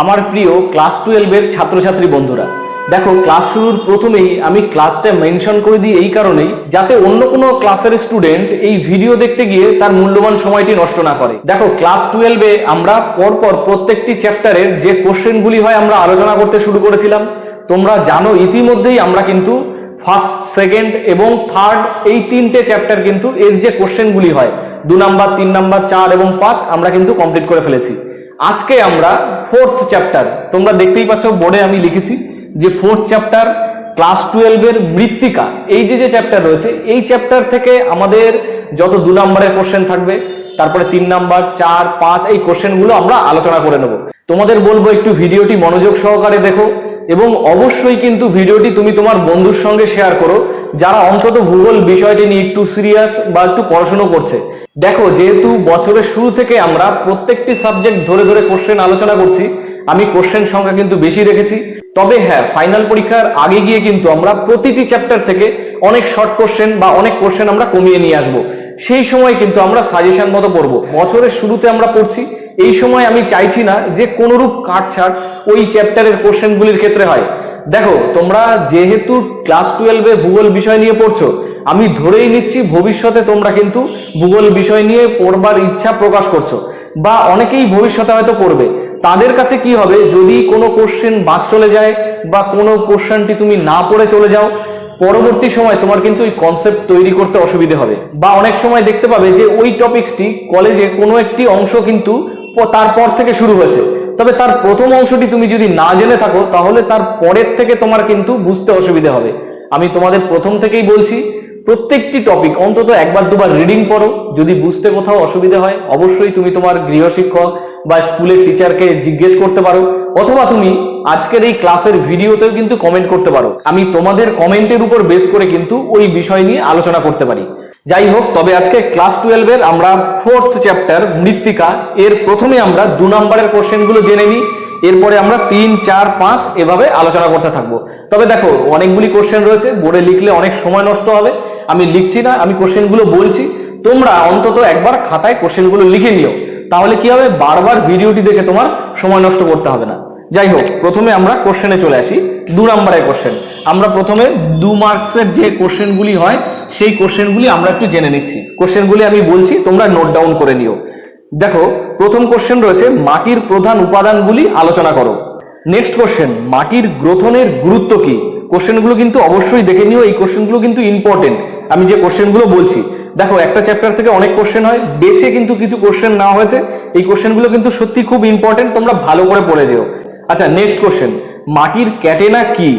আমার প্রিয় ক্লাস টুয়েলভের ছাত্রছাত্রী বন্ধুরা, দেখো ক্লাস শুরুর প্রথমেই আমি ক্লাসটা মেনশন করে দিই এই কারণেই, যাতে অন্য কোনো ক্লাসের স্টুডেন্ট এই ভিডিও দেখতে গিয়ে তার মূল্যবান সময়টি নষ্ট না করে। দেখো ক্লাস টুয়েলভে আমরা পরপর প্রত্যেকটি চ্যাপ্টারের যে কোশ্চেনগুলি হয় আমরা আলোচনা করতে শুরু করেছিলাম। তোমরা জানো ইতিমধ্যেই আমরা কিন্তু ফার্স্ট, সেকেন্ড এবং থার্ড এই তিনটে চ্যাপ্টার কিন্তু এর যে কোশ্চেনগুলি হয়, দু নাম্বার, তিন নাম্বার, চার এবং পাঁচ আমরা কিন্তু কমপ্লিট করে ফেলেছি। আজকে আমরা ফোর্থ চ্যাপ্টার তোমরা দেখতেই পাচ্ছ, বোর্ডে আমি লিখেছি যে ফোর্থ চ্যাপ্টার ক্লাস টুয়েলভের মৃত্তিকা। এই যে যে চ্যাপ্টার রয়েছে, এই চ্যাপ্টার থেকে আমাদের যত দু নম্বরের কোশ্চেন থাকবে, তারপরে তিন নাম্বার, চার, পাঁচ, এই কোশ্চেনগুলো আমরা আলোচনা করে নেব। তোমাদের বলব একটু ভিডিওটি মনোযোগ সহকারে দেখো, এবং অবশ্যই কিন্তু ভিডিওটি তুমি তোমার বন্ধুর সঙ্গে শেয়ার করো, যারা অন্তত ভূগোল বিষয়টি নিয়ে একটু সিরিয়াস বা একটু পড়াশুনো করছে। দেখো, যেহেতু বছরের শুরু থেকে আমরা প্রত্যেকটি সাবজেক্ট ধরে ধরে কোশ্চেন আলোচনা করছি, আমি কোশ্চেন সংখ্যা কিন্তু বেশি রেখেছি। তবে হ্যাঁ ফাইনাল পরীক্ষার আগে গিয়ে কিন্তু আমরা প্রতিটি চ্যাপ্টার থেকে অনেক শর্ট কোশ্চেন বা অনেক কোশ্চেন আমরা কমিয়ে নিয়ে আসব। সেই সময় কিন্তু আমরা সাজেশন মতো পড়ব। বছরের শুরুতে আমরা পড়ছি, এই সময় আমি চাইছি না যে কোনোরূপ কাটছাট ওই চ্যাপ্টারের কোশ্চেনগুলির ক্ষেত্রে হয়। দেখো, তোমরা যেহেতু ক্লাস টুয়েলভে ভূগোল বিষয় নিয়ে পড়ছো আমি ধরেই নিচ্ছি ভবিষ্যতে তোমরা কিন্তু ভূগোল বিষয় নিয়ে পড়বার ইচ্ছা প্রকাশ করছ। বা অনেকেই ভবিষ্যতে হয়তো করবে তাদের কাছে কি হবে? যদি কোনো কোশ্চেন বাদ চলে যায় বা কোনো কোশ্চেনটি তুমি না পড়ে চলে যাও, পরবর্তী সময় তোমার কিন্তু ওই কনসেপ্ট তৈরি করতে অসুবিধে হবে। বা অনেক সময় দেখতে পাবে যে ওই টপিকসটি কলেজে কোনো একটি অংশ কিন্তু তারপর থেকে শুরু হয়েছে। তবে তার প্রথম অংশটি তুমি যদি না জেনে থাকো, তাহলে তার পরের থেকে তোমার কিন্তু বুঝতে অসুবিধে হবে। আমি তোমাদের প্রথম থেকেই বলছি প্রত্যেকটি টপিক অন্তত একবার দুবার রিডিং পড়ো। যদি বুঝতে কোথাও অসুবিধা হয়, অবশ্যই তুমি তোমার গৃহশিক্ষক বা স্কুলের টিচারকে জিজ্ঞেস করতে পারো, অথবা তুমি আজকের এই ক্লাসের ভিডিওতেও কিন্তু কমেন্ট করতে পারো। আমি তোমাদের কমেন্টের উপর বেস করে কিন্তু ওই বিষয় নিয়ে আলোচনা করতে পারি। যাই হোক, তবে আজকে ক্লাস টুয়েলভের আমরা ফোর্থ চ্যাপ্টার মৃত্তিকা, এর প্রথমে আমরা দু নম্বরের কোশ্চেনগুলো জেনে নিই। এরপরে আমরা তিন, চার, পাঁচ এভাবে আলোচনা করতে থাকব। তবে দেখো, অনেকগুলি কোশ্চেন রয়েছে, বোর্ডে লিখলে অনেক সময় নষ্ট হবে। আমি লিখছি না, আমি কোশ্চেনগুলো বলছি। তোমরা অন্তত একবার খাতায় কোশ্চেনগুলো লিখে নিও। তাহলে কি হবে? বারবার ভিডিওটি দেখে তোমার সময় নষ্ট করতে হবে না। যাই হোক, প্রথমে আমরা কোশ্চেনে চলে আসি। দু নম্বরের কোশ্চেন আমরা প্রথমে দু মার্কসের যে কোশ্চেনগুলি হয়, সেই কোশ্চেনগুলি আমরা একটু জেনে নিচ্ছি। কোশ্চেনগুলি আমি বলছি, তোমরা নোট ডাউন করে নিও। দেখো প্রথম কোশ্চেন রয়েছে, মাটির প্রধান উপাদানগুলি আলোচনা করো। নেক্সট কোশ্চেন মাটির গ্রথনের গুরুত্ব কি? কোশ্চেনগুলো কিন্তু অবশ্যই দেখে নিও, এই কোশ্চেনগুলো কিন্তু ইম্পর্টেন্ট আমি যে কোশ্চেনগুলো বলছি, দেখো, একটা চ্যাপ্টার থেকে অনেক কোশ্চেন হয়, বেছে কিন্তু কিছু কোশ্চেন না হয়েছে, এই কোশ্চেনগুলো কিন্তু সত্যি খুব ইম্পর্টেন্ট তোমরা ভালো করে পড়ে যেও। আচ্ছা নেক্সট কোশ্চেন মাটির ক্যাটেনা কি?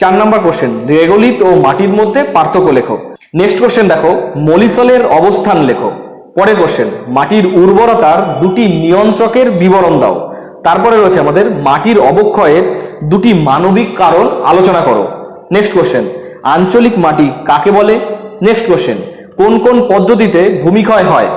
চার নম্বর কোশ্চেন রেগোলিত ও মাটির মধ্যে পার্থক্য লেখো। নেক্সট কোশ্চেন দেখো, মলিসলের অবস্থান লেখো। পরের কোশ্চেন মাটির উর্বরতার দুটি নিয়ন্ত্রকের বিবরণ দাও। তারপরে রয়েছে আমাদের মাটির অবক্ষয়ের দুটি মানবিক কারণ আলোচনা করো। নেক্সট কোশ্চেন আঞ্চলিক মাটি কাকে বলে? নেক্সট কোশ্চেন কোন কোন পদ্ধতিতে ভূমিক্ষয় হয়?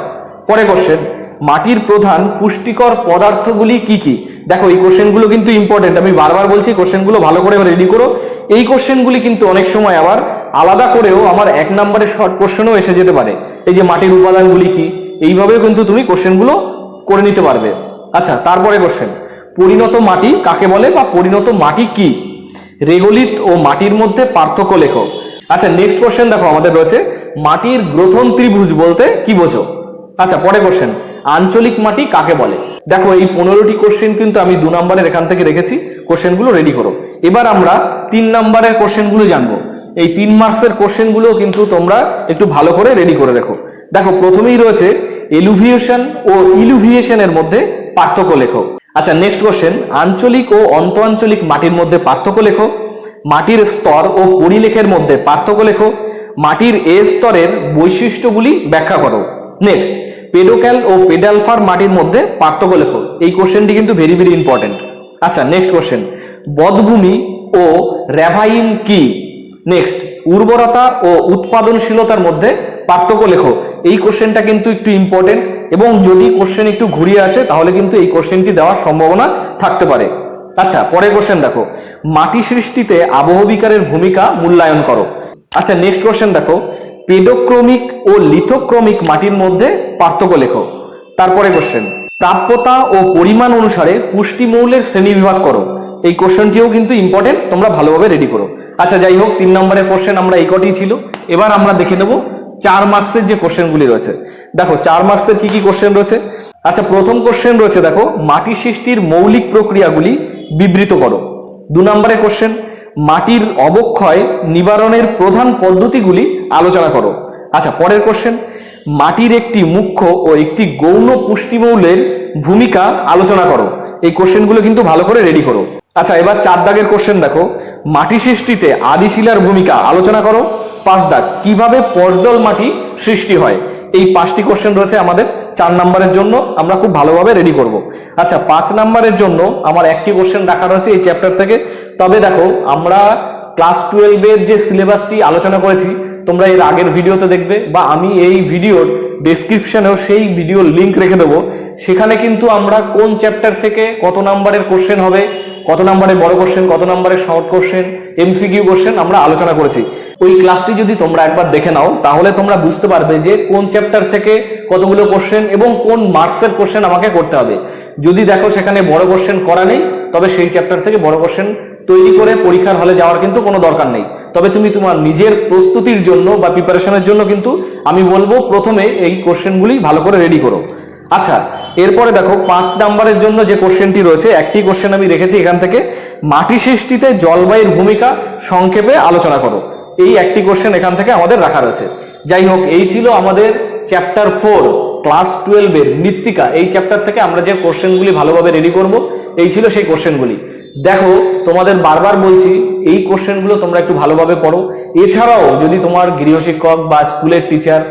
পরে কোশ্চেন মাটির প্রধান পুষ্টিকর পদার্থগুলি কি কি? দেখো, এই কোশ্চেনগুলো কিন্তু ইম্পর্টেন্ট আমি বারবার বলছি কোশ্চেনগুলো ভালো করে রেডি করো। এই কোশ্চেনগুলি কিন্তু অনেক সময় আবার আলাদা করেও আমার এক নম্বরের শর্ট কোশ্চেনও এসে যেতে পারে। এই যে মাটির উপাদানগুলি কি? এইভাবেও কিন্তু তুমি কোশ্চেনগুলো করে নিতে পারবে। আচ্ছা তারপরে কোশ্চেন। পরিণত মাটি কাকে বলে বা পরিণত মাটি কি? রেগলিত ও মাটির মধ্যে পার্থক্য লেখো আচ্ছা নেক্সট কোশ্চেন দেখো আমাদের রয়েছে। মাটির গ্রথন ত্রিভুজ বলতে কি বোঝো? আচ্ছা পরে কোশ্চেন। আঞ্চলিক মাটি কাকে বলে? দেখো, এই পনেরোটি কোশ্চেন কিন্তু আমি দু নম্বরের এখান থেকে রেখেছি। কোশ্চেনগুলো রেডি করো। এবার আমরা তিন নম্বরের কোশ্চেনগুলো জানব। এই তিন মার্কসের কোশ্চেনগুলো কিন্তু তোমরা একটু ভালো করে রেডি করে রেখো। দেখো, প্রথমেই রয়েছে এলুভিয়েশন ও ইলুভিয়েশনের মধ্যে পার্থক্য লেখো। আচ্ছা নেক্সট কোশ্চেন আঞ্চলিক ও অন্ত আঞ্চলিক মাটির মধ্যে পার্থক্য লেখো। মাটির স্তর ও পরিলেখের মধ্যে পার্থক্য লেখো। মাটির এ স্তরের বৈশিষ্ট্যগুলি ব্যাখ্যা করো। নেক্সট পেডোক্যাল ও পেডালফার মাটির মধ্যে পার্থক্য লেখো। এই কোশ্চেনটি কিন্তু ভেরি ভেরি ইম্পর্টেন্ট আচ্ছা নেক্সট কোশ্চেন বদভূমি ও র্যাভাইন কি? নেক্সট উর্বরতা ও উৎপাদনশীলতার মধ্যে পার্থক্য লেখো। এই কোশ্চেনটা কিন্তু একটু ইম্পর্টেন্ট এবং যদি কোশ্চেন একটু ঘুরিয়ে আসে, তাহলে কিন্তু এই কোশ্চেনটি দেওয়ার সম্ভাবনা থাকতে পারে। আচ্ছা পরের কোশ্চেন দেখো। মাটি সৃষ্টিতে আবহবিকারের ভূমিকা মূল্যায়ন করো। আচ্ছা নেক্সট কোশ্চেন দেখো। পেডোক্রমিক ও লিথোক্রমিক মাটির মধ্যে পার্থক্য লেখো। তারপরে কোশ্চেন প্রাপ্যতা ও পরিমাণ অনুসারে পুষ্টি মৌলের শ্রেণি বিভাগ করো। এই কোশ্চেনটিও কিন্তু ইম্পর্টেন্ট তোমরা ভালোভাবে রেডি করো। আচ্ছা যাই হোক, তিন নম্বরের কোশ্চেন আমরা এই কটি ছিল। এবার আমরা দেখে নেব চার মার্কসের যে কোশ্চেনগুলি রয়েছে। দেখো, চার মার্কসের কি কি কোশ্চেন রয়েছে? আচ্ছা প্রথম কোশ্চেন রয়েছে, দেখো, মাটি সৃষ্টির মৌলিক প্রক্রিয়াগুলি বিবৃত করো। দু নম্বরে কোশ্চেন মাটির অবক্ষয় নিবারণের প্রধান পদ্ধতিগুলি আলোচনা করো। আচ্ছা পরের কোশ্চেন মাটির একটি মুখ্য ও একটি গৌণ পুষ্টিমৌলের ভূমিকা আলোচনা করো। এই কোশ্চেনগুলো কিন্তু ভালো করে রেডি করো। আচ্ছা এবার চার দাগের কোশ্চেন দেখো। মাটি সৃষ্টিতে আদিশিলার ভূমিকা আলোচনা করো। পাঁচ দাগ, কীভাবে পর্জল মাটি সৃষ্টি হয়? এই পাঁচটি কোশ্চেন রয়েছে আমাদের চার নাম্বারের জন্য, আমরা খুব ভালোভাবে রেডি করব। আচ্ছা পাঁচ নাম্বারের জন্য আমার একটি কোশ্চেন রাখা রয়েছে এই চ্যাপ্টার থেকে। তবে দেখো, আমরা ক্লাস টুয়েলভের যে সিলেবাসটি আলোচনা করেছি তোমরা এর আগের ভিডিওতে দেখবে বা আমি এই ভিডিওর ডেসক্রিপশনেও সেই ভিডিওর লিংক রেখে দেবো। সেখানে কিন্তু আমরা কোন চ্যাপ্টার থেকে কত নাম্বারের কোশ্চেন হবে, কত নাম্বারের বড় কোশ্চেন কত নাম্বারের শর্ট কোশ্চেন এমসিকিউ কোশ্চেন আমরা আলোচনা করেছি। ওই ক্লাসটি যদি তোমরা একবার দেখে নাও, তাহলে তোমরা বুঝতে পারবে যে কোন চ্যাপ্টার থেকে কতগুলো কোশ্চেন এবং কোন মার্কসের কোশ্চেন আমাকে করতে হবে। যদি দেখো সেখানে বড় কোশ্চেন করা নেই, তবে সেই চ্যাপ্টার থেকে বড় কোশ্চেন তৈরি করে পরীক্ষার হলে যাওয়ার কিন্তু কোনো দরকার নেই। তবে তুমি তোমার নিজের প্রস্তুতির জন্য বা প্রিপারেশনের জন্য কিন্তু আমি বলব প্রথমে এই কোশ্চেনগুলি ভালো করে রেডি করো। আচ্ছা এরপরে দেখো পাঁচ নাম্বারের জন্য যে কোশ্চেনটি রয়েছে, একটি কোশ্চেন আমি রেখেছি এখান থেকে। মাটি সৃষ্টিতে জলবায়ুর ভূমিকা সংক্ষেপে আলোচনা করো। এই একটি কোশ্চেন এখান থেকে আমাদের রাখা রয়েছে। যাই হোক, এই ছিল আমাদের চ্যাপ্টার ফোর ক্লাস টুয়েলভের মৃত্তিকা, এই চ্যাপ্টার থেকে আমরা যে কোশ্চেনগুলি ভালোভাবে রেডি করব, এই ছিল সেই কোশ্চেনগুলি দেখো, তোমাদের বারবার বলছি, এই কোশ্চেনগুলো তোমরা একটু ভালোভাবে পড়ো। এছাড়াও যদি তোমার গৃহশিক্ষক বা স্কুলের টিচার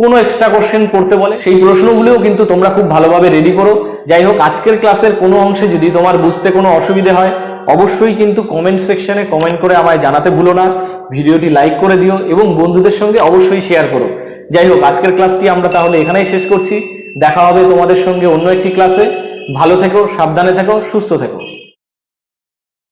কোনো এক্সট্রা কোশ্চেন করতে বলে, সেই প্রশ্নগুলিও কিন্তু তোমরা খুব ভালোভাবে রেডি করো। যাই হোক, আজকের ক্লাসের কোনো অংশে যদি তোমার বুঝতে কোনো অসুবিধে হয় অবশ্যই কিন্তু কমেন্ট সেকশনে কমেন্ট করে আমায় জানাতে ভুলো না। ভিডিওটি লাইক করে দিও এবং বন্ধুদের সঙ্গে অবশ্যই শেয়ার করো। যাই হোক, আজকের ক্লাসটি আমরা তাহলে এখানেই শেষ করছি। দেখা হবে তোমাদের সঙ্গে অন্য একটি ক্লাসে ভালো থেকো, সাবধানে থেকো, সুস্থ থেকো।